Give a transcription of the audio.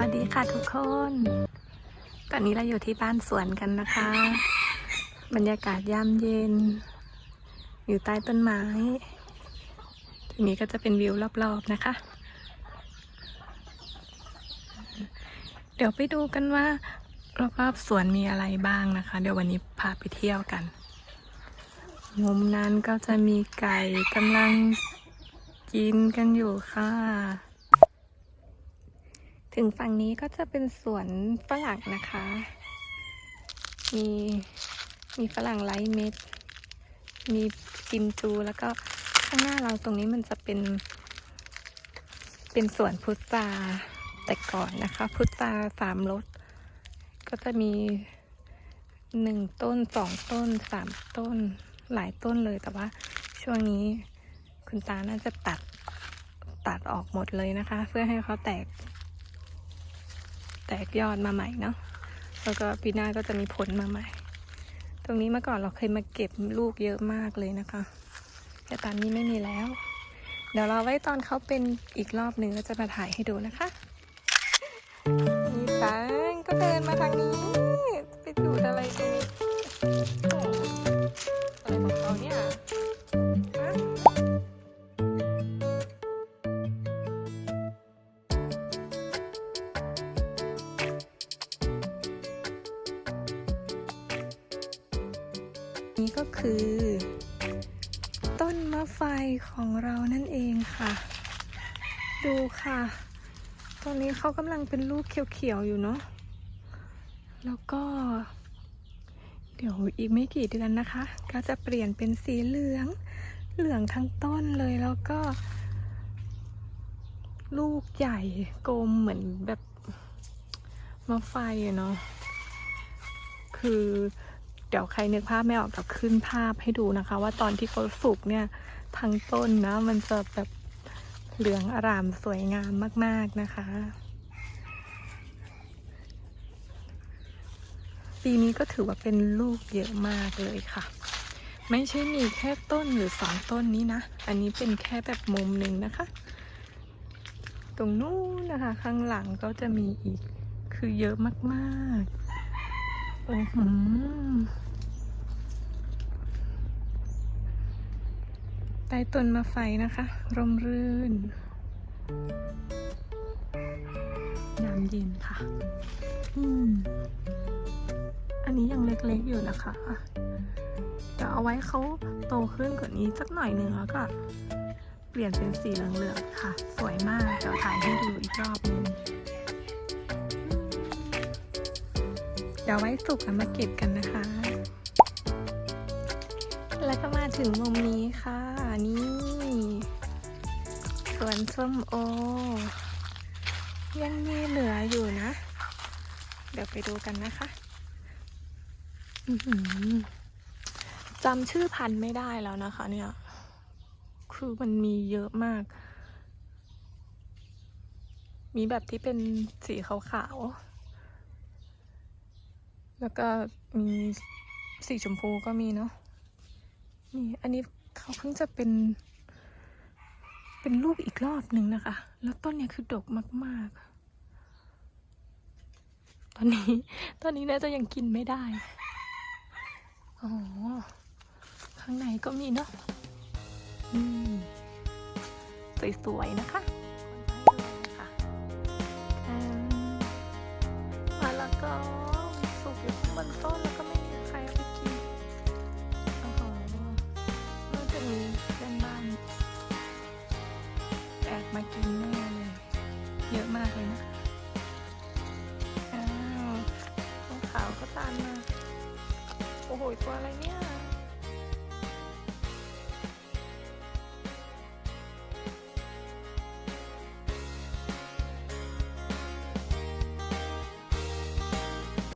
สวัสดีคน ตอนนี้เราอยู่ที่บ้านสวนกันนะคะ บรรยากาศยามเย็น อยู่ใต้ต้นไม้ ทีนี้ก็จะเป็นวิวรอบๆนะคะ เดี๋ยวไปดูกันว่ารอบๆสวนมีอะไรบ้างนะคะ เดี๋ยววันนี้พาไปเที่ยวกัน มุมนั้นก็จะมีไก่กำลังกินกันอยู่ค่ะ ถึงฝั่งนี้ก็จะเป็นสวนฝรั่งนะคะ มีมีฝรั่งไร้เม็ด มีกิมจูแล้วก็ข้างหน้าเราตรงนี้มันจะเป็น เป็นสวนพุทราแต่ก่อนนะคะ พุทราสามรสก็จะมีหนึ่งต้นสองต้นสามต้นหลายต้นเลยแต่ว่าช่วงนี้คุณตาน่าจะตัดตัดออกหมดเลยนะคะ เพื่อให้เขาแตก แตกยอดมาใหม่เนาะแล้วก็ปีหน้าก็จะมีผลมาใหม่ ตรงนี้เมื่อก่อนเราเคยมาเก็บลูกเยอะมากเลยนะคะ แต่ตอนนี้ไม่มีแล้ว เดี๋ยวเราไว้ตอนเขาเป็นอีกรอบหนึ่งก็จะมาถ่ายให้ดูนะคะ มีตังก็เดินมาทางนี้ นี่ก็คือ ต้นมะไฟของเรานั่นเองค่ะ ดูค่ะ ตอนนี้เขากำลังเป็นลูกเขียวๆอยู่เนาะแล้วก็ เดี๋ยวอีกไม่กี่เดือนนะคะ ก็จะเปลี่ยนเป็นสีเหลือง เหลืองทั้งต้นเลยแล้วก็ ลูกใหญ่กลมเหมือนแบบมะไฟเนาะคือ เดี๋ยวใครนึกภาพไม่ออกเดี๋ยวขึ้นภาพให้ดูนะคะ ว่าตอนที่เขาสุกเนี่ยทั้งต้นนะ มันจะแบบเหลืองอร่ามสวยงามมาก ๆนะคะ ปีนี้ก็ถือว่าเป็นลูกเยอะมากเลยค่ะ ไม่ใช่มีแค่ต้นหรือสองต้นนี้นะ อันนี้เป็นแค่แบบมุมหนึ่งนะคะ ตรงนู้นนะคะ ข้างหลังก็จะมีอีกคือเยอะมาก ๆ โอ้โหใต้ต้นมะไฟนะคะ ร่มรื่นยามเย็นค่ะ อืม อันนี้ยังเล็กๆอยู่นะคะเดี๋ยวเอาไว้เขาโตขึ้นกว่านี้สักหน่อยหนึ่งแล้วก็ เปลี่ยนเป็นสีเหลืองๆค่ะ สวยมากเดี๋ยวถ่ายให้ดูอีกรอบนึง ดี๋ยวไว้สุกแล้วมาเก็บกันนะคะ แล้วก็มาถึงมุมนี้ค่ะ นี่สวนส้มโอ ยังมีเหลืออยู่นะ เดี๋ยวไปดูกันนะคะจำชื่อพันธุ์ไม่ได้แล้วนะคะ เนี่ย คือมันมีเยอะมาก มีแบบที่เป็นสีขาวๆ แล้วก็มีสีชมพูก็มีเนาะนี่อันนี้เขาเพิ่งจะเป็น เป็นลูกอีกรอบหนึ่งนะคะ แล้วต้นเนี้ยคือดกมากๆ ตอนนี้ ตอนนี้น่าจะยังกินไม่ได้ อ๋อ ข้างในก็มีเนาะอืมสวยๆนะคะ ต้นแล้วก็ไม่มีใครเอาไปกินโอ้โหน่าจะมีเพื่อนบ้านแอบมากินแน่เลย เยอะมากเลยนะอ้าวขาวก็ตามมา โอ้โห ตัวอะไรเนี่ย